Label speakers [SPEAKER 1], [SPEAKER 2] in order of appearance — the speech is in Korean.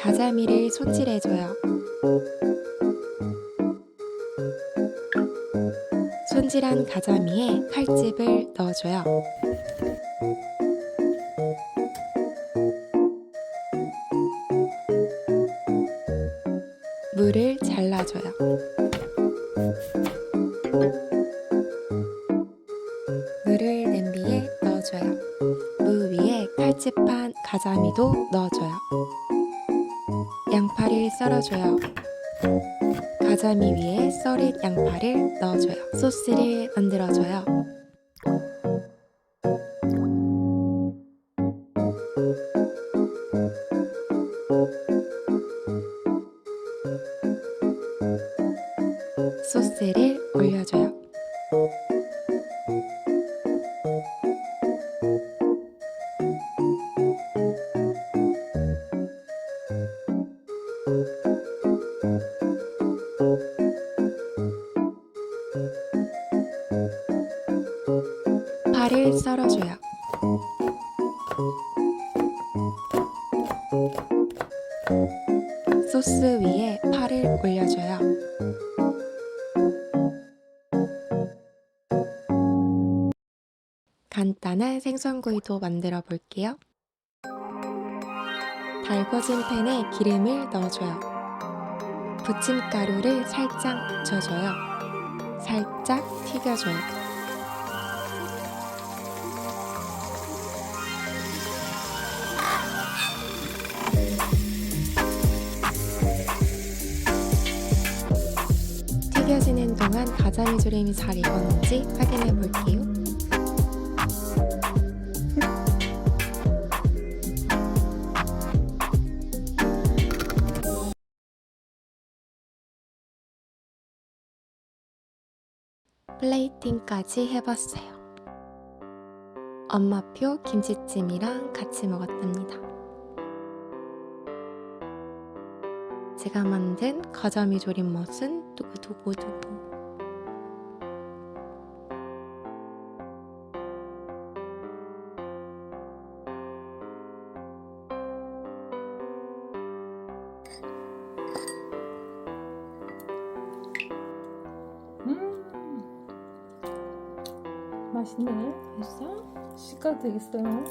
[SPEAKER 1] 가자미를 손질해줘요. 손질한 가자미에 칼집을 넣어줘요. 물을 잘라줘요. 물을 냄비에 넣어줘요. 무 위에 칼집한 가자미도 넣어줘요. 양파를 썰어줘요. 가자미 위에 썰은 양파를 넣어줘요. 소스를 만들어줘요. 소스를 올려줘요. 파를 썰어줘요. 소스 위에 파를 올려줘요. 간단한 생선구이도 만들어 볼게요. 달궈진 팬에 기름을 넣어줘요. 부침가루를 살짝 묻혀줘요. 살짝 튀겨줘요. 튀겨지는 동안 가자미 조림이 잘 익었는지 확인해 볼게요. 플레이팅까지 해봤어요. 엄마표 김치찜이랑 같이 먹었답니다. 제가 만든 가자미 조림 맛은 두구두구두구.
[SPEAKER 2] 음 맛있네
[SPEAKER 1] 됐어?
[SPEAKER 2] 식감 되겠어요